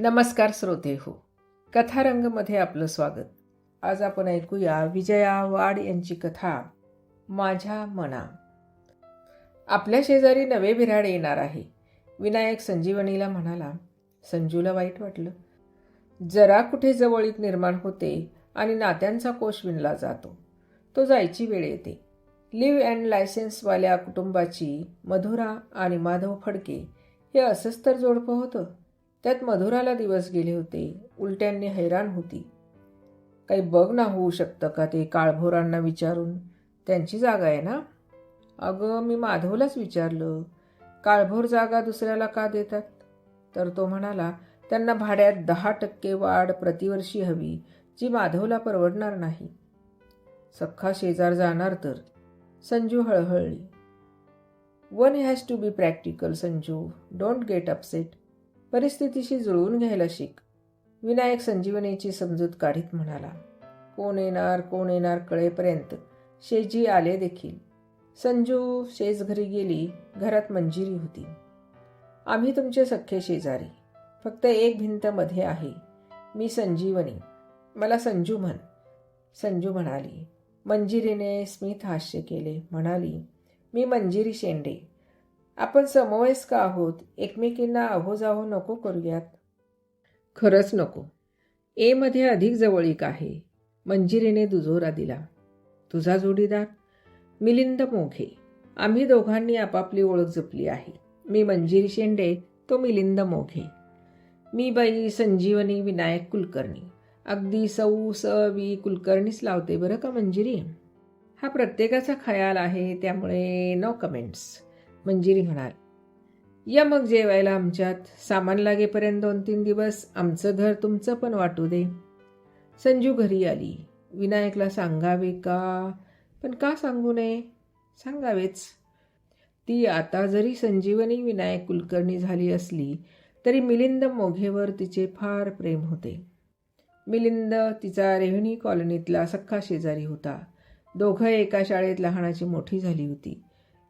नमस्कार श्रोते हो. कथारंगमध्ये आपलं स्वागत. आज आपण ऐकूया विजया वाड यांची कथा माझ्या मना. आपल्या शेजारी नवे बिराड येणार आहे. विनायक संजीवनीला म्हणाला संजूला वाईट वाटलं. जरा कुठे जवळीक निर्माण होते आणि नात्यांचा कोश विणला जातो. तो जायची वेळ येते. लिव्ह अँड लायसेन्सवाल्या कुटुंबाची मधुरा आणि माधव फडके हे असंच तर जोडपं होतं. त्यात मधुराला दिवस गेले होते. उलट्यांनी हैराण होती. काही बघ ना होऊ शकतं का ते काळभोरांना विचारून? त्यांची जागा आहे ना? अगं मी माधवलाच विचारलं. काळभोर जागा दुसऱ्याला का देतात? तर तो म्हणाला त्यांना भाड्यात दहा टक्के वाढ प्रतिवर्षी हवी जी माधवला परवडणार नाही. सख्खा शेजार जाणार तर. Sanju हळहळली. One has to be practical Sanju. Don't get upset परिस्थितीशी जुळवून घ्यायला शिक. विनायक संजीवनीची समजूत काढीत म्हणाला कोण येणार कोण येणार कळेपर्यंत शेजी आले देखील. संजू शेज घरी गेली घरात मंजिरी होती. आम्ही तुमचे सख्खे शेजारी फक्त एक भिंत मध्ये आहे. मी संजीवनी. मला संजू म्हण. संजू म्हणाली मंजिरीने स्मित हास्य केले. म्हणाली मी मंजिरी शेंडे. आपण समवयस्क आहोत. एकमेकींना आहोजाहो नको करूयात. खरंच नको. एमध्ये अधिक जवळीक आहे. मंजिरीने दुजोरा दिला. तुझा जोडीदार? मिलिंद मोघे. आम्ही दोघांनी आपापली ओळख जपली आहे. मी मंजिरी शेंडे तो मिलिंद मोघे. मी बाई संजीवनी विनायक कुलकर्णी. अगदी सौ स वी कुलकर्णीच लावते बरं का मंजिरी? हा प्रत्येकाचा खयाल आहे त्यामुळे नो कमेंट्स मंजिरी म्हणाल. या मग जेवायला आमच्यात सामान लागेपर्यंत दोन तीन दिवस आमचं घर तुमचं पण वाटू दे. संजू घरी आली. विनायकला सांगावे का? पण का सांगू नये? सांगावेच. ती आता जरी संजीवनी विनायक कुलकर्णी झाली असली तरी मिलिंद मोघेवर तिचे फार प्रेम होते. मिलिंद तिचा रेव्हनी कॉलनीतला सख्खा शेजारी होता. दोघं एका शाळेत लहानाची मोठी झाली होती.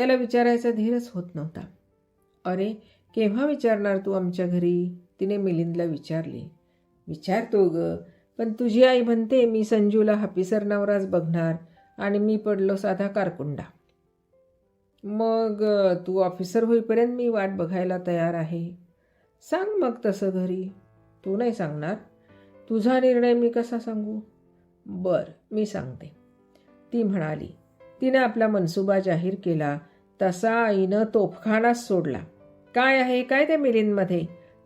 त्याला विचारायचा धीरच होत नव्हता. अरे केव्हा विचारणार तू आमच्या घरी? तिने मिलिंदला विचारले. विचारतो ग पण तुझी आई म्हणते मी संजूला हपिसर नवराच बघणार आणि मी पडलो साधा कारकुंडा. मग तू ऑफिसर होईपर्यंत मी वाट बघायला तयार आहे. सांग मग तसं घरी. तू नाही सांगणार. तुझा निर्णय मी कसा सांगू? बर मी सांगते. ती म्हणाली. तिने आपला मनसुबा जाहीर केला तसा आईनं तोफखानाच सोडला. काय आहे? काय त्या मिलींमध्ये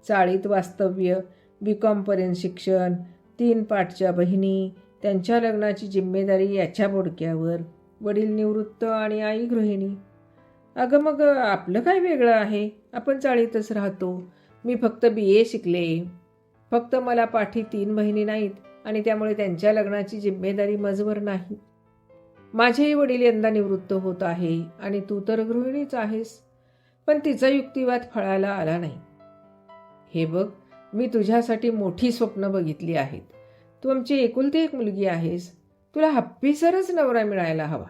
चाळीत वास्तव्य बी कॉमपर्यंत शिक्षण तीन पाठच्या बहिणी त्यांच्या लग्नाची जिम्मेदारी याच्या बोडक्यावर वडील निवृत्त आणि आई गृहिणी. अगं मग आपलं काय वेगळं आहे? आपण चाळीतच राहतो. मी फक्त बी ए शिकले. फक्त मला पाठी तीन बहिणी नाहीत आणि त्यामुळे त्यांच्या लग्नाची जिम्मेदारी मजवर नाही. माझेही वडील यंदा निवृत्त होत आहे आणि तू तर गृहिणीच आहेस पण तिचा युक्तिवाद फळायला आला नाही. हे बघ मी तुझ्यासाठी मोठी स्वप्न बघितली आहेत. तू आमची एकुलती एक मुलगी आहेस. तुला हप्पीसरच नवरा मिळायला हवा.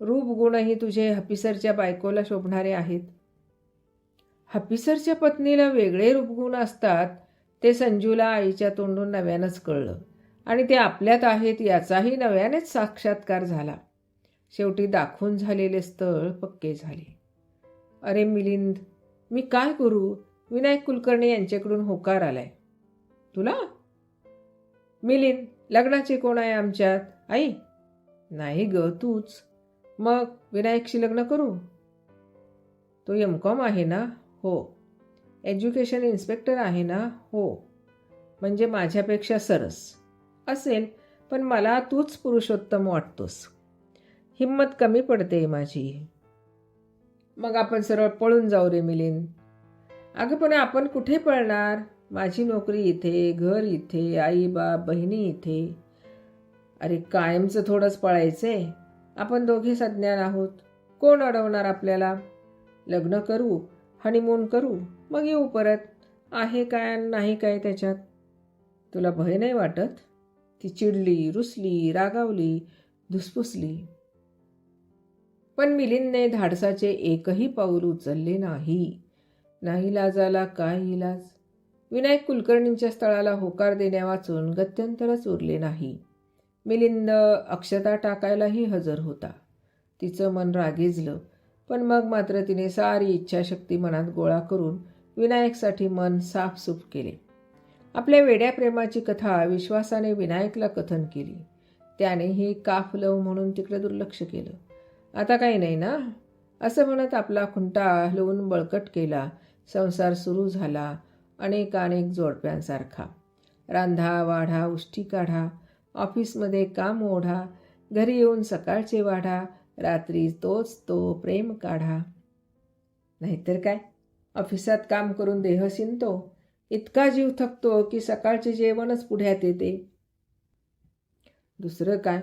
रूप गुणही तुझे हप्पीसरच्या बायकोला शोभणारे आहेत. हप्पीसरच्या पत्नीला वेगळे रूपगुण असतात ते संजूला आईच्या तोंडून नव्यानंच कळलं. आणि ते आपल्यात आहेत याचाही नव्यानेच साक्षात्कार झाला. शेवटी दाखवून झालेले स्थळ पक्के झाले. अरे मिलिंद मी काय करू? विनायक कुलकर्णी यांच्याकडून होकार आलाय. तुला? मिलिंद लग्नाचे कोण आहे आमच्यात? आई? नाही ग तूच. मग विनायकशी लग्न करू? तो एम कॉम आहे ना? हो. एज्युकेशन इन्स्पेक्टर आहे ना? हो. म्हणजे माझ्यापेक्षा सरस. असेल पण मला तूच पुरुषोत्तम वाटतोस. हिंमत कमी पडते माझी. मग आपण सरळ पळून जाऊ रे मिलिंद. अगं पण आपण कुठे पळणार? माझी नोकरी इथे घर इथे आई बाप बहिणी इथे. अरे कायमचं थोडंच पळायचंय. आपण दोघे सज्ञान आहोत. कोण अडवणार आपल्याला? लग्न करू हनीमून करू मग येऊ परत. आहे काय नाही काय त्याच्यात? तुला भय नाही वाटत? ती चिडली रुसली रागावली धुसफुसली. पण मिलिंदने धाडसाचे एकही पाऊल उचलले नाही. नाही लाजाला काय इलाज? विनायक कुलकर्णींच्या स्थळाला होकार देण्या वाचून गत्यंतरच उरले नाही. मिलिंद अक्षता टाकायलाही हजर होता. तिचं मन रागीजलं पण मग मात्र तिने सारी इच्छाशक्ती मनात गोळा करून विनायकसाठी मन साफसूफ केले. आपल्या वेड्या प्रेमाची कथा विश्वासाने विनायकला कथन केली. त्यानेही काफ लव म्हणून तिकडे दुर्लक्ष केलं. आता काही नाही ना? असं म्हणत आपला खुंटा हलवून बळकट केला. संसार सुरू झाला. अनेक अनेक जोडप्यांसारखा. रांधा वाढा उष्टी काढा. ऑफिसमध्ये काम ओढा. घरी येऊन सकाळचे वाढा. रात्री तोच तो प्रेम काढा. नाहीतर काय? ऑफिसात काम करून देह शिनतो इतका जीव थकतो की सकाळचे जेवणच पुढ्यात येते. दुसरं काय?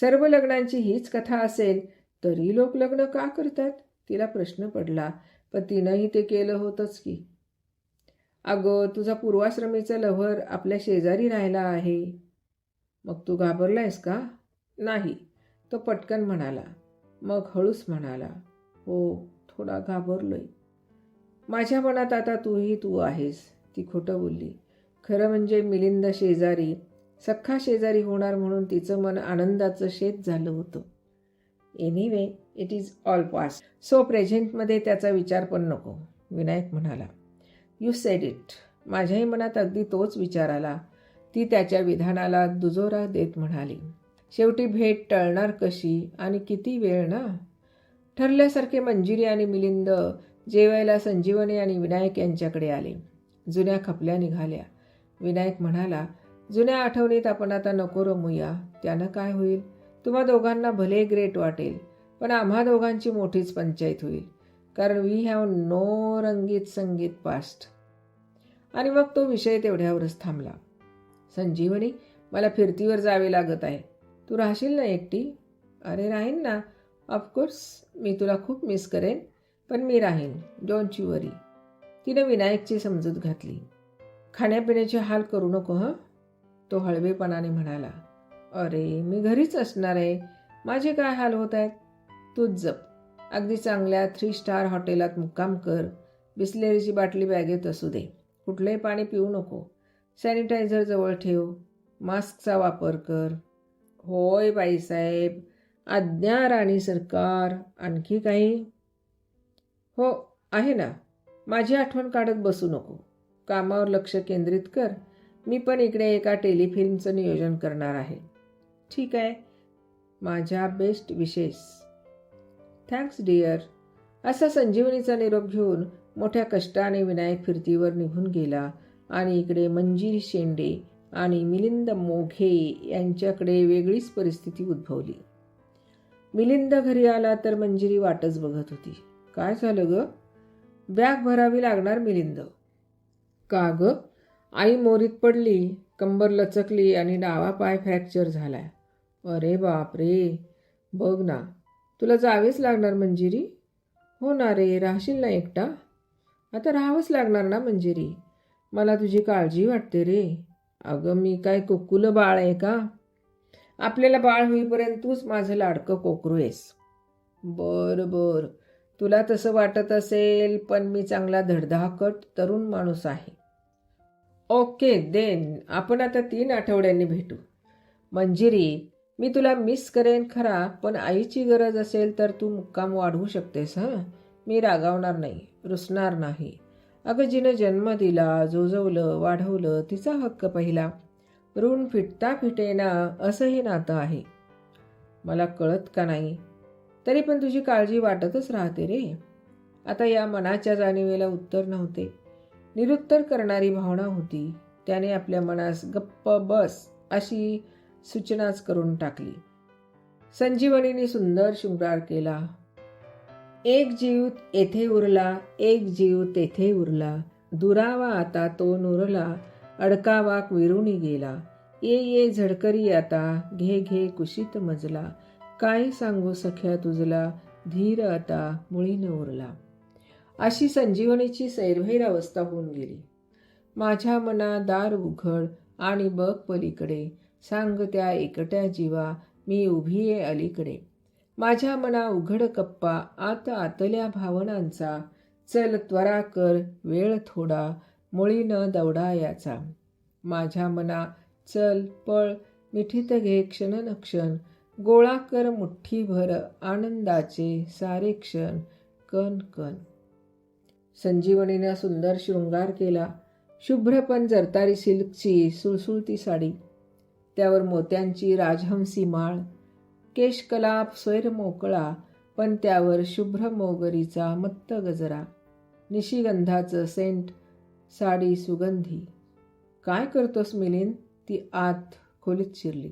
सर्व लग्नांची हीच कथा असेल. तरी लोक लग्न का करतात? तिला प्रश्न पडला पण तिनंही ते केलं होतंच की. अगं तुझा पूर्वाश्रमीचा लव्हर आपल्या शेजारी राहिला आहे. मग तू घाबरलायस का? नाही तो पटकन म्हणाला. मग हळूच म्हणाला हो थोडा घाबरलोय. माझ्या मनात आता तूही तू आहेस ती खोटं बोलली. खरं म्हणजे मिलिंद शेजारी सख्खा शेजारी होणार म्हणून तिचं मन आनंदाचं शेत झालं होतं. Anyway it is all past so प्रेझेंटमध्ये त्याचा विचार पण नको विनायक म्हणाला. यू सेड इट माझ्याही मनात अगदी तोच विचार आला. ती त्याच्या विधानाला दुजोरा देत म्हणाली. शेवटी भेट टळणार कशी आणि किती वेळ ना? ठरल्यासारखे मंजिरी आणि मिलिंद जेवायला संजीवनी आणि विनायक यांच्याकडे आले. जुन्या खपल्या निघाल्या. विनायक म्हणाला जुन्या आठवणीत आपण आता नको रमूया. त्यानं काय होईल? तुम्हा दोघांना भले ग्रेट वाटेल पण आम्हा दोघांची मोठीच पंचायत होईल कारण वी हॅव नो रंगीत संगीत पास्ट आणि मग तो विषय तेवढ्यावरच थांबला. संजीवनी मला फिरतीवर जावे लागत आहे. तू राहशील ना एकटी? अरे राहीन ना. ऑफकोर्स मी तुला खूप मिस करेन पण मी राहीन. डोंट यू वरी तिनं विनायकची समजूत घातली. खाण्यापिण्याचे हाल करू नको हं? तो हळवेपणाने म्हणाला. अरे मी घरीच असणार आहे. माझे काय हाल होत आहेत? तूच जप. अगदी चांगल्या थ्री स्टार हॉटेलात मुक्काम कर. बिसलेरीची बाटली बॅगेत असू दे. कुठलंही पाणी पिऊ नको. सॅनिटायझर जवळ ठेव. मास्कचा वापर कर. होय बाईसाहेब. आज्ञा राणी सरकार. आणखी काही? हो आहे ना. माझी आठवण काढत बसू नको. कामावर लक्ष केंद्रित कर. मी पण इकडे एका टेलिफिल्मचं नियोजन करणार आहे. ठीक आहे. माझ्या बेस्ट विशेष थँक्स डिअर असा संजीवनीचा निरोप घेऊन मोठ्या कष्टाने विनायक फिरतीवर निघून गेला आणि इकडे मंजिरी शेंडे आणि मिलिंद मोघे यांच्याकडे वेगळीच परिस्थिती उद्भवली. मिलिंद घरी आला तर मंजिरी वाटच बघत होती. काय झालं ग? बॅग भरावी लागणार मिलिंद. का ग? आई मोरीत पडली कंबर लचकली आणि डावा पाय फ्रॅक्चर झालाय. अरे बापरे. बघ ना तुला जावेच लागणार मंजिरी? हो ना रे राहशील ना एकटा? आता राहावंच लागणार ना मंजिरी? मला तुझी काळजी वाटते रे. अगं मी काय कोकुलं बाळ आहे का? आपल्याला बाळ होईपर्यंत तूच माझं लाडकं कोकरू आहेस. बरं बरं. तुला तसं वाटत असेल पण मी चांगला धडधाकट तरुण माणूस आहे. ओके देन आपण आता तीन आठवड्यांनी भेटू. मंजिरी मी तुला मिस करेन खरा पण आईची गरज असेल तर तू मुक्काम वाढवू शकतेस हं? मी रागावणार नाही रुसणार नाही. अगं जिनं जन्म दिला जोजवलं वाढवलं तिचा हक्क पहिला. ऋण फिटता फिटेना असंही नातं आहे. मला कळत का नाही? तरी पण तुझी काळजी वाटतच राहते रे. आता या मनाच्या जाणीवेला उत्तर नव्हते. निरुत्तर करणारी भावना होती. त्याने आपल्या मनास गप्प बस अशी सूचनाच करून टाकली. संजीवनीने सुंदर शृंगार केला. एक जीव येथे उरला एक जीव तेथे उरला. दुरावा आता तो नुरला अडकावाक विरुणी गेला. ये ये झडकरी आता घे घे कुशीत मजला. काय सांगू सख्या तुझला धीर आता मुळीन उरला. अशी संजीवनीची सैरभैर अवस्था होऊन गेली. माझ्या मना दार उघड आणि बघ पलीकडे. सांग त्या एकट्या जीवा मी उभी आहे अलीकडे. माझ्या मना उघड कप्पा आत आतल्या भावनांचा. चल त्वरा कर वेळ थोडा मुळी न दौडायाचा. माझ्या मना चल पळ मिठीत घे क्षण. गोळा कर मुठ्ठीभर आनंदाचे सारे क्षण कण कण. संजीवनीनं सुंदर शृंगार केला. शुभ्र पण जरतारी सिल्कची सुळसुळती साडी. त्यावर मोत्यांची राजहंसी माळ. केशकलाप स्वैर मोकळा पण त्यावर शुभ्र मोगरीचा मत्त गजरा. निशिगंधाचं सेंट साडी सुगंधी. काय करतोस मिलिंद? ती आत खोलीत शिरली.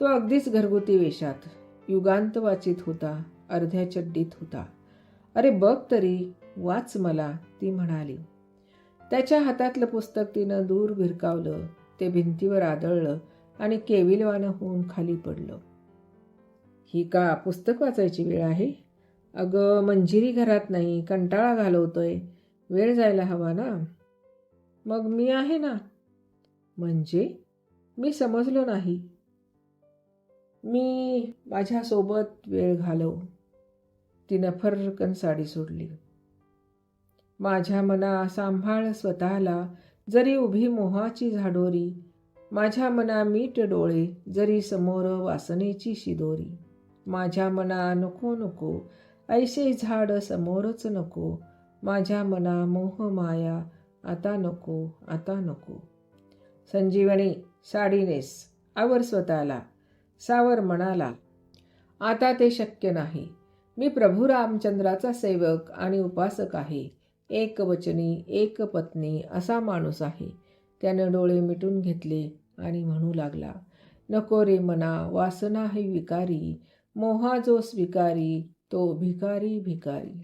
तो अगदीच घरगुती वेशात युगांत वाचित होता अर्ध्या चड्डीत होता. अरे बघ तरी वाच मला ती म्हणाली. त्याच्या हातातलं पुस्तक तिनं दूर भिरकावलं ते भिंतीवर आदळलं आणि केविलवानं होऊन खाली पडलं. ही का पुस्तक वाचायची वेळ आहे? अगं मंजिरी घरात नाही कंटाळा घालवतोय. वेळ जायला हवा ना? मग मी आहे ना? म्हणजे? मी समजलो नाही. मी माझ्यासोबत वेळ घालव. तिनं फरकन साडी सोडली. माझ्या मना सांभाळ स्वतःला जरी उभी मोहाची झाडोरी माझ्या मना मीट डोळे जरी समोर वासनेची शिदोरी. माझ्या मना नको नको ऐसे झाड समोरच नको. माझ्या मना मोह माया आता नको आता नको. संजीवनी साडी नेस आवर स्वतःला सावर म्हणाला आता ते शक्य नाही. मी प्रभू रामचंद्राचा सेवक आणि उपासक आहे. एक वचनी एक पत्नी असा माणूस आहे. त्यानं डोळे मिटून घेतले आणि म्हणू लागला नको रे मना वासना ही विकारी मोहा जो स्वीकारी तो भिकारी भिकारी.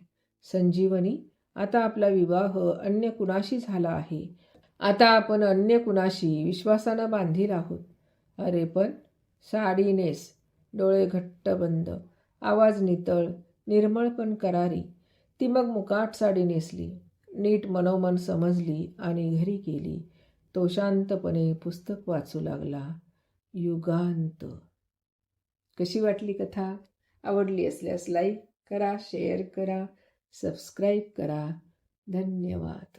संजीवनी आता आपला विवाह अन्य कुणाशी झाला आहे? आता आपण अन्य कुणाशी विश्वासानं बांधील आहोत? अरे पण साडी नेस डोळे घट्ट बंद आवाज नितळ निर्मळ पण करारी. ती मग मुकाट साडी नेसली नीट मनोमन समजली आणि घरी गेली. तो शांतपणे पुस्तक वाचू लागला. युगांत. कशी वाटली कथा? आवडली असल्यास लाईक करा शेअर करा सबस्क्राईब करा. धन्यवाद.